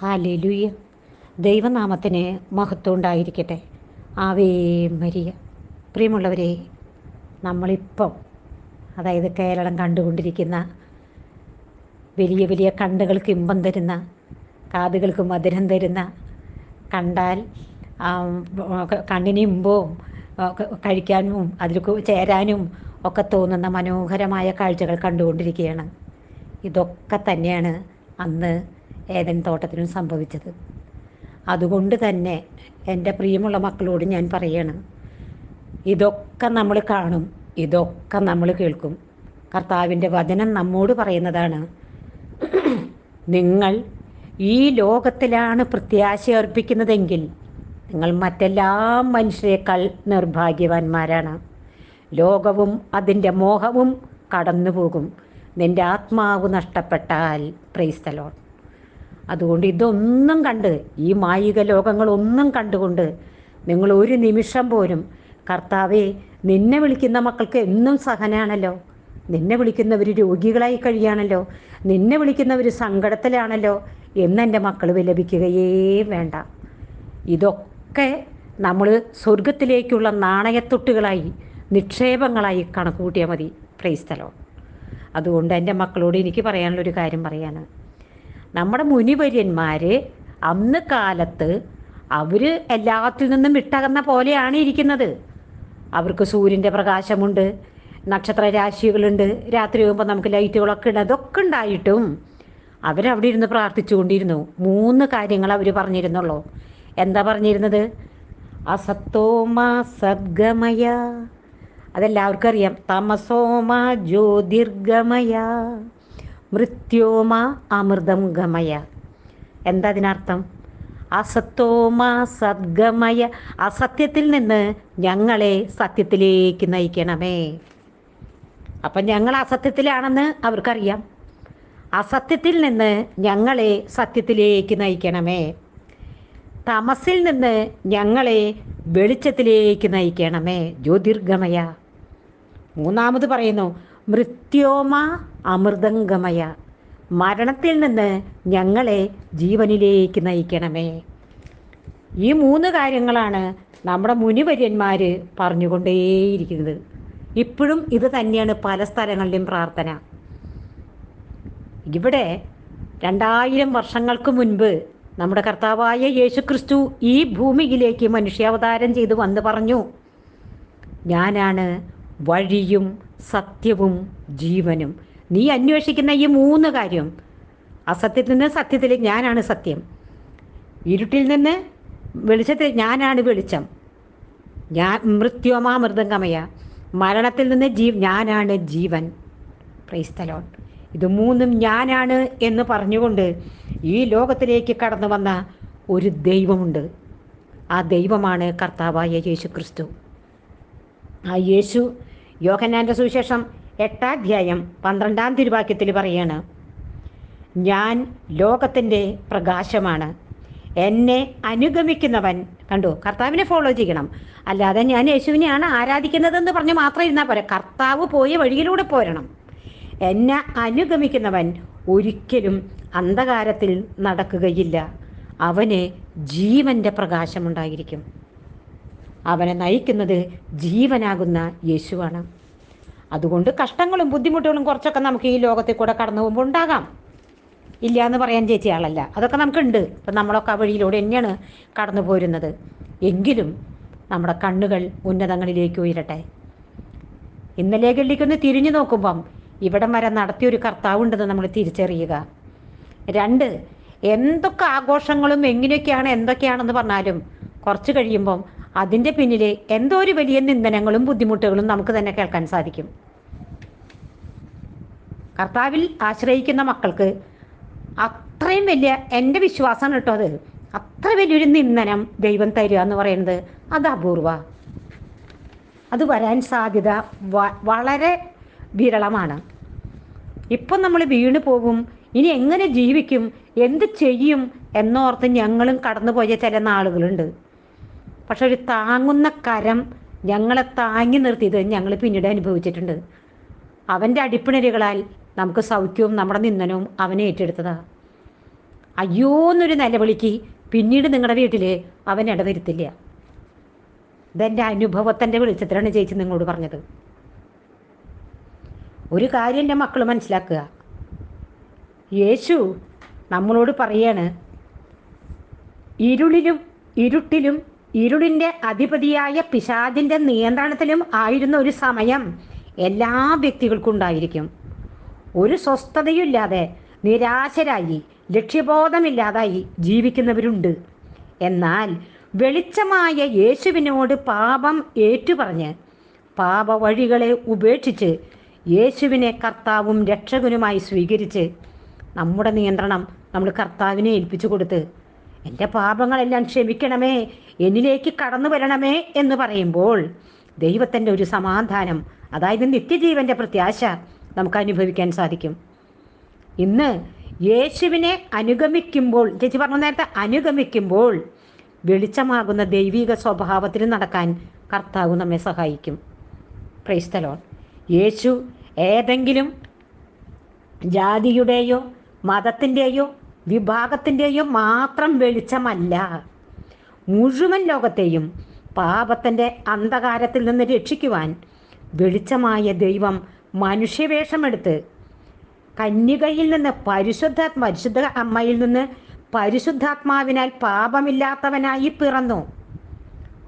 ഹാലലുയ. ദൈവനാമത്തിന് മഹത്വം ഉണ്ടായിരിക്കട്ടെ. ആവേ മരിയ. പ്രിയമുള്ളവരെ നമ്മളിപ്പം അതായത് കേരളം കണ്ടുകൊണ്ടിരിക്കുന്ന വലിയ വലിയ കണ്ണുകൾക്ക് ഇമ്പം തരുന്ന കാതുകൾക്ക് മധുരം തരുന്ന കണ്ടാൽ കണ്ണിന് ഇമ്പവും കഴിക്കാനും അതിൽ ചേരാനും ഒക്കെ തോന്നുന്ന മനോഹരമായ കാഴ്ചകൾ കണ്ടുകൊണ്ടിരിക്കുകയാണ്. ഇതൊക്കെ തന്നെയാണ് അന്ന് ഏതൻ തോട്ടത്തിനും സംഭവിച്ചത്. അതുകൊണ്ട് തന്നെ എന്റെ പ്രിയമുള്ള മക്കളോട് ഞാൻ പറയണം ഇതൊക്കെ നമ്മൾ കാണും ഇതൊക്കെ നമ്മൾ കേൾക്കും. കർത്താവിന്റെ വചനം നമ്മോട് പറയുന്നതാണ് നിങ്ങൾ ഈ ലോകത്തിലാണ് പ്രത്യാശ അർപ്പിക്കുന്നതെങ്കിൽ നിങ്ങൾ മറ്റെല്ലാ മനുഷ്യരെക്കാൾ നിർഭാഗ്യവാന്മാരാണ്. ലോകവും അതിന്റെ മോഹവും കടന്നുപോകും. നിന്റെ ആത്മാവ് നഷ്ടപ്പെട്ടാൽ പ്രൈസ്തലോൺ അതുകൊണ്ട് ഇതൊന്നും കണ്ട് ഈ മായിക ലോകങ്ങളൊന്നും കണ്ടുകൊണ്ട് നിങ്ങൾ ഒരു നിമിഷം പോലും കർത്താവെ നിന്നെ വിളിക്കുന്ന മക്കൾക്ക് എന്നും സഹനാണല്ലോ. നിന്നെ വിളിക്കുന്നവർ രോഗികളായി കഴിയാണല്ലോ. നിന്നെ വിളിക്കുന്നവർ സങ്കടത്തിലാണല്ലോ എന്നെന്റെ മക്കൾ വിലപിക്കുകയേ വേണ്ട. ഇതൊക്കെ നമ്മൾ സ്വർഗത്തിലേക്കുള്ള നാണയത്തൊട്ടുകളായി നിക്ഷേപങ്ങളായി കണക്കുകൂട്ടിയാൽ മതി. പ്രൈസ്തലോ അതുകൊണ്ട് എന്റെ മക്കളോട് എനിക്ക് പറയാനുള്ളൊരു കാര്യം പറയാണ് നമ്മുടെ മുനിവര്യന്മാർ അന്ന് കാലത്ത് അവർ എല്ലാത്തിൽ നിന്നും വിട്ടകന്ന പോലെയാണ് ഇരിക്കുന്നത്. അവർക്ക് സൂര്യന്റെ പ്രകാശമുണ്ട് നക്ഷത്ര രാശികളുണ്ട് രാത്രി ആകുമ്പോൾ നമുക്ക് ലൈറ്റുകളൊക്കെ ഉണ്ട് അതൊക്കെ ഉണ്ടായിട്ടും അവരവിടെ ഇരുന്ന് പ്രാർത്ഥിച്ചുകൊണ്ടിരുന്നു. മൂന്ന് കാര്യങ്ങൾ അവർ പറഞ്ഞിരുന്നുള്ളൂ. എന്താ പറഞ്ഞിരുന്നത്? അസത്തോമാ സദ്ഗമയ അതെല്ലാവർക്കും അറിയാം. തമസോമാ ജ്യോതിർഗമയ. മൃത്യോമ അമൃതം ഗമയ. എന്താ അതിനർത്ഥം? അസത്തോമ സദ്ഗമയ. അസത്യത്തിൽ നിന്ന് ഞങ്ങളെ സത്യത്തിലേക്ക് നയിക്കണമേ. അപ്പം ഞങ്ങൾ അസത്യത്തിലാണെന്ന് അവർക്കറിയാം. അസത്യത്തിൽ നിന്ന് ഞങ്ങളെ സത്യത്തിലേക്ക് നയിക്കണമേ. തമസിൽ നിന്ന് ഞങ്ങളെ വെളിച്ചത്തിലേക്ക് നയിക്കണമേ. ജ്യോതിർഗമയ. മൂന്നാമത് പറയുന്നു മൃത്യോമ അമൃതംഗമയ. മരണത്തിൽ നിന്ന് ഞങ്ങളെ ജീവനിലേക്ക് നയിക്കണമേ. ഈ മൂന്ന് കാര്യങ്ങളാണ് നമ്മുടെ മുനിവര്യന്മാർ പറഞ്ഞുകൊണ്ടേയിരിക്കുന്നത്. ഇപ്പോഴും ഇത് തന്നെയാണ് പല സ്ഥലങ്ങളിലും പ്രാർത്ഥന. ഇവിടെ രണ്ടായിരം വർഷങ്ങൾക്ക് മുൻപ് നമ്മുടെ കർത്താവായ യേശു ക്രിസ്തു ഈ ഭൂമിയിലേക്ക് മനുഷ്യാവതാരം ചെയ്ത് വന്ന് പറഞ്ഞു ഞാനാണ് വഴിയും സത്യവും ജീവനും. നീ അന്വേഷിക്കുന്ന ഈ മൂന്ന് കാര്യം. അസത്യത്തിൽ നിന്ന് സത്യത്തിലേക്ക് ഞാനാണ് സത്യം. ഇരുട്ടിൽ നിന്ന് വെളിച്ചത്തിൽ ഞാനാണ് വെളിച്ചം. ഞാൻ മൃത്യോമാ മൃദംഗമയ മരണത്തിൽ നിന്ന് ജീ ഞാനാണ് ജീവൻ. പ്രൈസ്തലോൺ ഇത് മൂന്നും ഞാനാണ് എന്ന് പറഞ്ഞുകൊണ്ട് ഈ ലോകത്തിലേക്ക് കടന്നു വന്ന ഒരു ദൈവമുണ്ട്. ആ ദൈവമാണ് കർത്താവായ യേശു ക്രിസ്തു ആ യേശു യോഹന്നാന്റെ സുവിശേഷം എട്ടാധ്യായം പന്ത്രണ്ടാം തിരുവാക്യത്തിൽ പറയാണ് ഞാൻ ലോകത്തിന്റെ പ്രകാശമാണ്. എന്നെ അനുഗമിക്കുന്നവൻ കണ്ടു? കർത്താവിനെ ഫോളോ ചെയ്യണം. അല്ലാതെ ഞാൻ യേശുവിനെയാണ് ആരാധിക്കുന്നതെന്ന് പറഞ്ഞ് മാത്രം ഇരുന്നാൽ പോരെ. കർത്താവ് പോയ വഴിയിലൂടെ പോരണം. എന്നെ അനുഗമിക്കുന്നവൻ ഒരിക്കലും അന്ധകാരത്തിൽ നടക്കുകയില്ല. അവന് ജീവന്റെ പ്രകാശമുണ്ടായിരിക്കും. അവനെ നയിക്കുന്നത് ജീവനാകുന്ന യേശുവാണ്. അതുകൊണ്ട് കഷ്ടങ്ങളും ബുദ്ധിമുട്ടുകളും കുറച്ചൊക്കെ നമുക്ക് ഈ ലോകത്തിൽ കൂടെ കടന്നു പോകുമ്പോൾ ഉണ്ടാകാം. ഇല്ല എന്ന് പറയാൻ ചേച്ചി ആളല്ല. അതൊക്കെ നമുക്കുണ്ട്. ഇപ്പം നമ്മളൊക്കെ ആ വഴിയിലൂടെ തന്നെയാണ് കടന്നു പോരുന്നത്. എങ്കിലും നമ്മുടെ കണ്ണുകൾ ഉന്നതങ്ങളിലേക്ക് ഉയരട്ടെ. ഇന്നലേകളിലേക്കൊന്ന് തിരിഞ്ഞു നോക്കുമ്പം ഇവിടം വരെ നടത്തിയൊരു കർത്താവുണ്ടെന്ന് നമ്മൾ തിരിച്ചറിയുക. രണ്ട് എന്തൊക്കെ ആഘോഷങ്ങളും എങ്ങനെയൊക്കെയാണ് എന്തൊക്കെയാണെന്ന് പറഞ്ഞാലും കുറച്ച് കഴിയുമ്പം അതിന്റെ പിന്നിലെ എന്തോ ഒരു വലിയ നിന്ദനങ്ങളും ബുദ്ധിമുട്ടുകളും നമുക്ക് തന്നെ കേൾക്കാൻ സാധിക്കും. കർത്താവിൽ ആശ്രയിക്കുന്ന മക്കൾക്ക് അത്രയും വലിയ എന്റെ വിശ്വാസമാണ് കേട്ടോ അത്. അത്ര വലിയൊരു നിന്ദനം ദൈവം തരിക എന്ന് പറയുന്നത് അത് അപൂർവ. അത് വരാൻ സാധ്യത വളരെ വിരളമാണ്. ഇപ്പം നമ്മൾ വീണ് പോകും ഇനി എങ്ങനെ ജീവിക്കും എന്ത് ചെയ്യും എന്നോർത്ത് ഞങ്ങളും കടന്നുപോയ ചില നാളുകളുണ്ട്. പക്ഷെ ഒരു താങ്ങുന്ന കരം ഞങ്ങളെ താങ്ങി നിർത്തിയത് ഞങ്ങൾ പിന്നീട് അനുഭവിച്ചിട്ടുണ്ട്. അവന്റെ അടിപ്പിണരുകളാൽ നമുക്ക് സൗഖ്യവും നമ്മുടെ നിന്ദനവും അവനെ ഏറ്റെടുത്തതാണ് അയ്യോ എന്നൊരു നിലവിളിക്ക് പിന്നീട് നിങ്ങളുടെ വീട്ടിൽ അവൻ ഇടവരുത്തില്ല. ഇതെന്റെ അനുഭവത്തിന്റെ വെളിച്ചത്തിലാണ് ചേച്ചി നിങ്ങളോട് പറഞ്ഞത്. ഒരു കാര്യം എന്റെ മക്കൾ മനസ്സിലാക്കുക. യേശു നമ്മളോട് പറയാണ് ഇരുളിലും ഇരുട്ടിലും ഇരുളിന്റെ അധിപതിയായ പിശാദിന്റെ നിയന്ത്രണത്തിലും ആയിരുന്ന ഒരു സമയം എല്ലാ വ്യക്തികൾക്കും ഉണ്ടായിരിക്കും ഒരു സ്വസ്ഥതയുമില്ലാതെ നിരാശരായി ലക്ഷ്യബോധമില്ലാതായി ജീവിക്കുന്നവരുണ്ട്. എന്നാൽ വെളിച്ചമായ യേശുവിനോട് പാപം ഏറ്റുപറഞ്ഞ് പാപവഴികളെ ഉപേക്ഷിച്ച് യേശുവിനെ കർത്താവും രക്ഷകനുമായി സ്വീകരിച്ച് നമ്മുടെ നിയന്ത്രണം നമ്മൾ കർത്താവിനെ ഏൽപ്പിച്ചു കൊടുത്ത് എന്റെ പാപങ്ങളെല്ലാം ക്ഷമിക്കണമേ എന്നിലേക്ക് കടന്നു വരണമേ എന്ന് പറയുമ്പോൾ ദൈവത്തിന്റെ ഒരു സമാധാനം അതായത് നിത്യജീവന്റെ പ്രത്യാശ നമുക്ക് അനുഭവിക്കാൻ സാധിക്കും. ഇന്ന് യേശുവിനെ അനുഗമിക്കുമ്പോൾ ചേച്ചി പറഞ്ഞ നേരത്തെ അനുഗമിക്കുമ്പോൾ വെളിച്ചമാകുന്ന ദൈവിക സ്വഭാവത്തിൽ നടക്കാൻ കർത്താവ് നമ്മെ സഹായിക്കും. ക്രൈസ്തലോൺ യേശു ഏതെങ്കിലും ജാതിയുടെയോ മതത്തിന്റെയോ വിഭാഗത്തിന്റെയോ മാത്രം വെളിച്ചമല്ല. മുഴുവൻ ലോകത്തെയും പാപത്തിന്റെ അന്ധകാരത്തിൽ നിന്ന് രക്ഷിക്കുവാൻ വെളിച്ചമായ ദൈവം മനുഷ്യവേഷമെടുത്ത് കന്യകയിൽ നിന്ന് പരിശുദ്ധ പരിശുദ്ധ അമ്മയിൽ നിന്ന് പരിശുദ്ധാത്മാവിനാൽ പാപമില്ലാത്തവനായി പിറന്നു.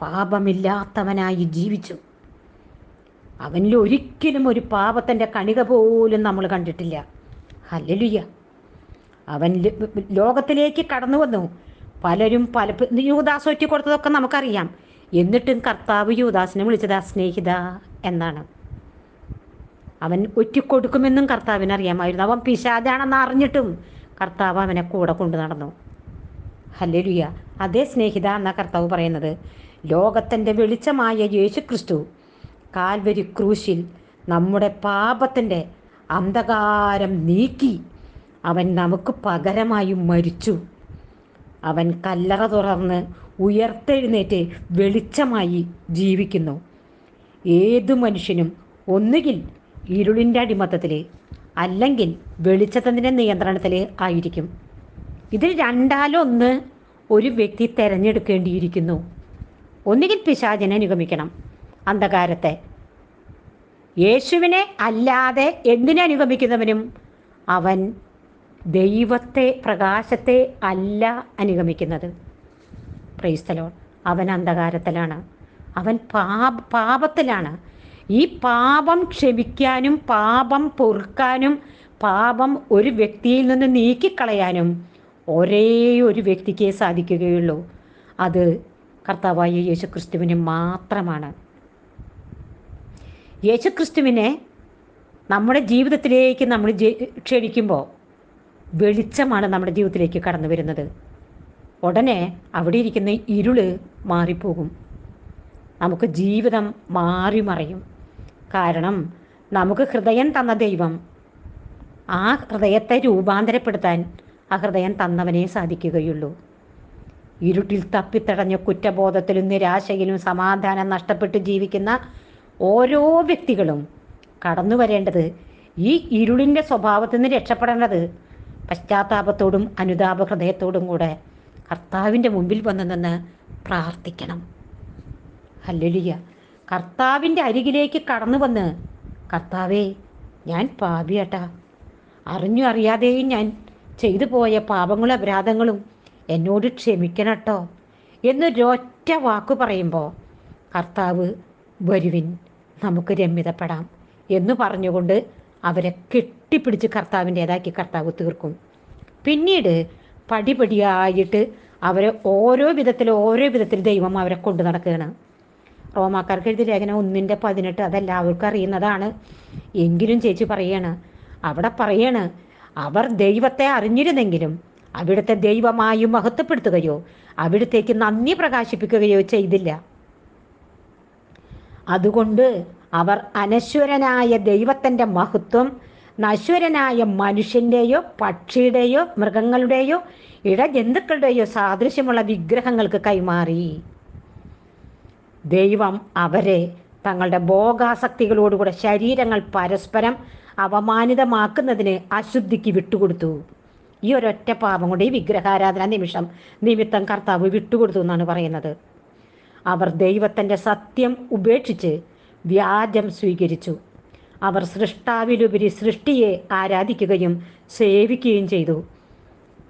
പാപമില്ലാത്തവനായി ജീവിച്ചു. അവനിൽ ഒരിക്കലും ഒരു പാപത്തിന്റെ കണിക പോലും നമ്മൾ കണ്ടിട്ടില്ല. ഹല്ലേലൂയ അവൻ ലോകത്തിലേക്ക് കടന്നു വന്നു. പലരും പല യൂദാസ് ഒറ്റ കൊടുത്തതൊക്കെ നമുക്കറിയാം. എന്നിട്ടും കർത്താവ് യൂദാസിനെ വിളിച്ചത് സ്നേഹിത എന്നാണ്. അവൻ ഒറ്റിക്കൊടുക്കുമെന്നും കർത്താവിന് അറിയാമായിരുന്നു അവൻ പിശാചാണെന്ന് അറിഞ്ഞിട്ടും കർത്താവ് അവനെ കൂടെ കൊണ്ടു നടന്നു. ഹല്ലേലൂയ. അതേ സ്നേഹിത എന്ന കർത്താവ് പറയുന്നത്? ലോകത്തിന്റെ വെളിച്ചമായ യേശു ക്രിസ്തു കാൽവരി ക്രൂശിൽ നമ്മുടെ പാപത്തിന്റെ അന്ധകാരം നീക്കി അവൻ നമുക്ക് പകരമായി മരിച്ചു. അവൻ കല്ലറ തുറന്ന് ഉയർത്തെഴുന്നേറ്റ് വെളിച്ചമായി ജീവിക്കുന്നു. ഏതു മനുഷ്യനും ഒന്നുകിൽ ഇരുളിന്റെ അടിമത്തത്തിൽ അല്ലെങ്കിൽ വെളിച്ചത്തിന്റെ നിയന്ത്രണത്തിൽ ആയിരിക്കും. ഇതിൽ രണ്ടാലൊന്ന് ഒരു വ്യക്തി തിരഞ്ഞെടുക്കേണ്ടിയിരിക്കുന്നു. ഒന്നുകിൽ പിശാചിനെ അനുഗമിക്കണം. അന്ധകാരത്തെ. യേശുവിനെ അല്ലാതെ എന്തിനെ അനുഗമിക്കുന്നവനും അവൻ ദൈവത്തെ പ്രകാശത്തെ അല്ല അനുഗമിക്കുന്നത്. പ്രൈസ്തലോൺ അവൻ അന്ധകാരത്തിലാണ്. അവൻ പാപ പാപത്തിലാണ്. ഈ പാപം ക്ഷമിക്കാനും പാപം പൊറുക്കാനും പാപം ഒരു വ്യക്തിയിൽ നിന്ന് നീക്കിക്കളയാനും ഒരേ ഒരു വ്യക്തിക്കേ സാധിക്കുകയുള്ളൂ. അത് കർത്താവായ യേശുക്രിസ്തുവിന് മാത്രമാണ്. യേശുക്രിസ്തുവിനെ നമ്മുടെ ജീവിതത്തിലേക്ക് നമ്മൾ ക്ഷണിക്കുമ്പോൾ വെളിച്ചമാണ് നമ്മുടെ ജീവിതത്തിലേക്ക് കടന്നു വരുന്നത്. ഉടനെ അവിടെ ഇരിക്കുന്ന ഇരുൾ മാറിപ്പോകും. നമുക്ക് ജീവിതം മാറി മറയും. കാരണം നമുക്ക് ഹൃദയം തന്ന ദൈവം ആ ഹൃദയത്തെ രൂപാന്തരപ്പെടുത്താൻ ആ ഹൃദയം തന്നവനേ സാധിക്കുകയുള്ളൂ. ഇരുട്ടിൽ തപ്പിത്തടഞ്ഞ കുറ്റബോധത്തിലും നിരാശയിലും സമാധാനം നഷ്ടപ്പെട്ട് ജീവിക്കുന്ന ഓരോ വ്യക്തികളും കടന്നു വരേണ്ടത് ഈ ഇരുളിന്റെ സ്വഭാവത്തിൽ നിന്ന് രക്ഷപ്പെടേണ്ടത് പശ്ചാത്താപത്തോടും അനുതാപ ഹൃദയത്തോടും കൂടെ കർത്താവിന്റെ മുമ്പിൽ വന്ന് നിന്ന് പ്രാർത്ഥിക്കണം. ഹല്ലേലൂയ. കർത്താവിന്റെ അരികിലേക്ക് കടന്നു വന്ന് കർത്താവേ ഞാൻ പാപിയട്ടാ. അറിഞ്ഞു അറിയാതെയും ഞാൻ ചെയ്തു പോയ പാപങ്ങളും അപരാധങ്ങളും എന്നോട് ക്ഷമിക്കണട്ടോ എന്നൊരൊറ്റ വാക്കു പറയുമ്പോൾ കർത്താവ് വരുവിൻ നമുക്ക് രമ്യതപ്പെടാം എന്ന് പറഞ്ഞുകൊണ്ട് അവരെ കെട്ടിപ്പിടിച്ച് കർത്താവിന്റേതാക്കി കർത്താവ് തീർക്കും. പിന്നീട് പടിപടിയായിട്ട് അവരെ ഓരോ വിധത്തിൽ ഓരോ വിധത്തിൽ ദൈവം അവരെ കൊണ്ടു നടക്കുകയാണ്. റോമാക്കാർക്ക് എഴുതി ലേഖനം ഒന്നിന്റെ പതിനെട്ട് അതെല്ലാവർക്കും അറിയുന്നതാണ്. എങ്കിലും ചേച്ചി പറയാണ് അവിടെ പറയാണ് അവർ ദൈവത്തെ അറിഞ്ഞിരുന്നെങ്കിലും അവിടുത്തെ ദൈവമായി മഹത്വപ്പെടുത്തുകയോ അവിടത്തേക്ക് നന്ദി പ്രകാശിപ്പിക്കുകയോ ചെയ്തില്ല. അതുകൊണ്ട് അവർ അനശ്വരനായ ദൈവത്തിന്റെ മഹത്വം നശ്വരനായ മനുഷ്യന്റെയോ പക്ഷിയുടെയോ മൃഗങ്ങളുടെയോ ഇടജന്തുക്കളുടെയോ സാദൃശ്യമുള്ള വിഗ്രഹങ്ങൾക്ക് കൈമാറി. ദൈവം അവരെ തങ്ങളുടെ ഭോഗാസക്തികളോടുകൂടെ ശരീരങ്ങൾ പരസ്പരം അവമാനിതമാക്കുന്നതിന് അശുദ്ധിക്ക് വിട്ടുകൊടുത്തു. ഈ ഒരൊറ്റ പാപം കൊണ്ട് ഈ വിഗ്രഹാരാധന നിമിഷം നിമിത്തം കർത്താവ് വിട്ടുകൊടുത്തു എന്നാണ് പറയുന്നത്. അവർ ദൈവത്തിന്റെ സത്യം ഉപേക്ഷിച്ച് വ്യാജം സ്വീകരിച്ചു. അവർ സൃഷ്ടാവിലുപരി സൃഷ്ടിയെ ആരാധിക്കുകയും സേവിക്കുകയും ചെയ്തു.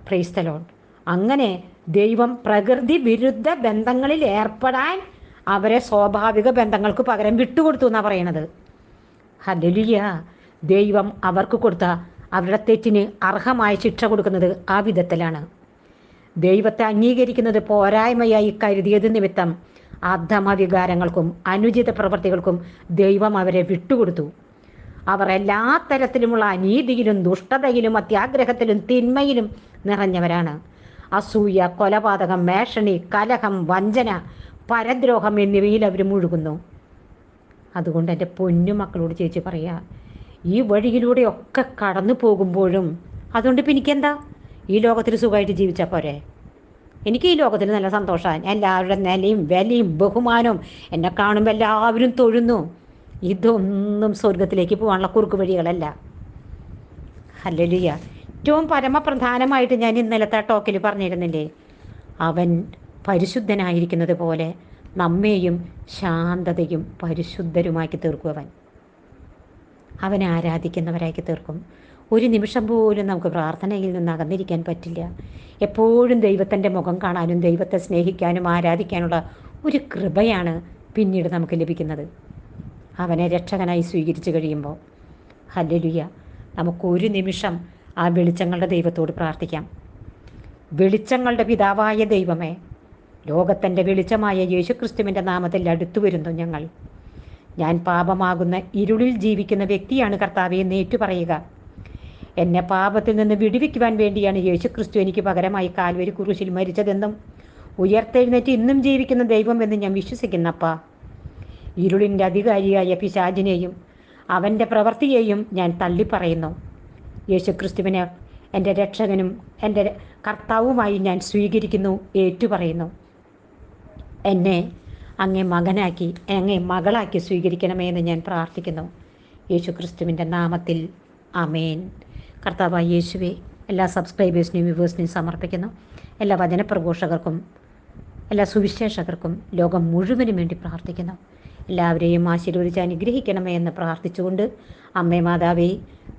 ക്രൈസ്തലോൺ അങ്ങനെ ദൈവം പ്രകൃതി വിരുദ്ധ ബന്ധങ്ങളിൽ ഏർപ്പെടാൻ അവരെ സ്വാഭാവിക ബന്ധങ്ങൾക്ക് പകരം വിട്ടുകൊടുത്തു എന്നാണ് പറയണത്. ഹല്ലേലൂയ ദൈവം അവർക്ക് കൊടുത്ത അവരുടെ തെറ്റിന് അർഹമായ ശിക്ഷ കൊടുക്കുന്നത് ആ വിധത്തിലാണ്. ദൈവത്തെ അംഗീകരിക്കുന്നത് പോരായ്മയായി കരുതിയത് നിമിത്തം അധമവികാരങ്ങൾക്കും അനുചിത പ്രവൃത്തികൾക്കും ദൈവം അവരെ വിട്ടുകൊടുത്തു. അവർ എല്ലാ തരത്തിലുമുള്ള അനീതിയിലും ദുഷ്ടതയിലും അത്യാഗ്രഹത്തിലും തിന്മയിലും നിറഞ്ഞവരാണ്. അസൂയ കൊലപാതകം മേഷണി കലഹം വഞ്ചന പരദ്രോഹം എന്നിവയിൽ അവർ മുഴുകുന്നു. അതുകൊണ്ട് എന്റെ പൊന്നു മക്കളോട് ചേച്ചി പറയുക ഈ വഴിയിലൂടെ ഒക്കെ കടന്നു പോകുമ്പോഴും അതുകൊണ്ട് ഇപ്പം എനിക്കെന്താ? ഈ ലോകത്തിൽ സുഖമായിട്ട് ജീവിച്ചാൽ പോരെ? എനിക്ക് ഈ ലോകത്തിൽ നല്ല സന്തോഷമാണ് എല്ലാവരുടെ നിലയും വിലയും ബഹുമാനവും എന്നെ കാണുമ്പോൾ എല്ലാവരും തൊഴുന്നു. ഇതൊന്നും സ്വർഗത്തിലേക്ക് പോകാനുള്ള കുറുക്ക് വഴികളല്ല. ഹല്ലേലൂയ. ഏറ്റവും പരമപ്രധാനമായിട്ട് ഞാൻ ഇന്നലത്തെ ടോക്കിൽ പറഞ്ഞിരുന്നില്ലേ? അവൻ പരിശുദ്ധനായിരിക്കുന്നത് പോലെ നമ്മെയും ശാന്തതയും പരിശുദ്ധരുമാക്കി തീർക്കും അവൻ. അവനെ ആരാധിക്കുന്നവരാക്കി തീർക്കും. ഒരു നിമിഷം പോലും നമുക്ക് പ്രാർത്ഥനയിൽ നിന്ന് അകന്നിരിക്കാൻ പറ്റില്ല. എപ്പോഴും ദൈവത്തിന്റെ മുഖം കാണാനും ദൈവത്തെ സ്നേഹിക്കാനും ആരാധിക്കാനുള്ള ഒരു കൃപയാണ് പിന്നീട് നമുക്ക് ലഭിക്കുന്നത്. അവനെ രക്ഷകനായി സ്വീകരിച്ചു കഴിയുമ്പോൾ. ഹല്ലേലൂയ. നമുക്കൊരു നിമിഷം ആ വെളിച്ചങ്ങളുടെ ദൈവത്തോട് പ്രാർത്ഥിക്കാം. വെളിച്ചങ്ങളുടെ പിതാവായ ദൈവമേ ലോകത്തിന്റെ വെളിച്ചമായ യേശുക്രിസ്തുവിന്റെ നാമത്തിൽ അടുത്തു വരുന്നു ഞങ്ങൾ. ഞാൻ പാപമാകുന്ന ഇരുളിൽ ജീവിക്കുന്ന വ്യക്തിയാണ് കർത്താവെ എന്ന് ഏറ്റുപറയുക. എന്നെ പാപത്തിൽ നിന്ന് വിടുവിക്കുവാൻ വേണ്ടിയാണ് യേശു ക്രിസ്തു എനിക്ക് പകരമായി കാൽവരി കുരിശിൽ മരിച്ചതെന്നും ഉയർത്തെഴുന്നേറ്റ് ഇന്നും ജീവിക്കുന്ന ദൈവമെന്ന് ഞാൻ വിശ്വസിക്കുന്നപ്പാ. ഇരുളിന്റെ അധികാരിയായ പിശാജിനെയും അവന്റെ പ്രവൃത്തിയെയും ഞാൻ തള്ളിപ്പറയുന്നു. യേശുക്രിസ്തുവിനെ എന്റെ രക്ഷകനും എന്റെ കർത്താവുമായി ഞാൻ സ്വീകരിക്കുന്നു ഏറ്റുപറയുന്നു. എന്നെ അങ്ങേ മകനാക്കി അങ്ങേ മകളാക്കി സ്വീകരിക്കണമേ എന്ന് ഞാൻ പ്രാർത്ഥിക്കുന്നു. യേശുക്രിസ്തുവിന്റെ നാമത്തിൽ അമേൻ കർത്താവായ യേശുവെ എല്ലാ സബ്സ്ക്രൈബേഴ്സിനെയും വ്യൂവേഴ്സിനെയും സമർപ്പിക്കുന്നു. എല്ലാ വചനപ്രഘോഷകർക്കും എല്ലാ സുവിശേഷകർക്കും ലോകം മുഴുവനും വേണ്ടി പ്രാർത്ഥിക്കുന്നു. എല്ലാവരെയും ആശീർവദിച്ച് അനുഗ്രഹിക്കണമേ എന്ന് പ്രാർത്ഥിച്ചുകൊണ്ട് അമ്മേ മാതാവേ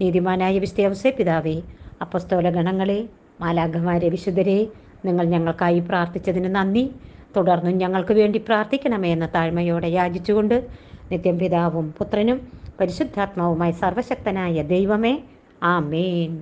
നീതിമാനായ വിസ്തേവസേ പിതാവേ അപ്പസ്തോല ഗണങ്ങളെ മാലാഖമാരെ വിശുദ്ധരെ നിങ്ങൾ ഞങ്ങൾക്കായി പ്രാർത്ഥിച്ചതിന് നന്ദി. തുടർന്നും ഞങ്ങൾക്ക് വേണ്ടി പ്രാർത്ഥിക്കണമേ എന്ന താഴ്മയോടെ യാചിച്ചുകൊണ്ട് നിത്യം പിതാവും പുത്രനും പരിശുദ്ധാത്മാവുമായി സർവശക്തനായ ദൈവമേ ஆமேன்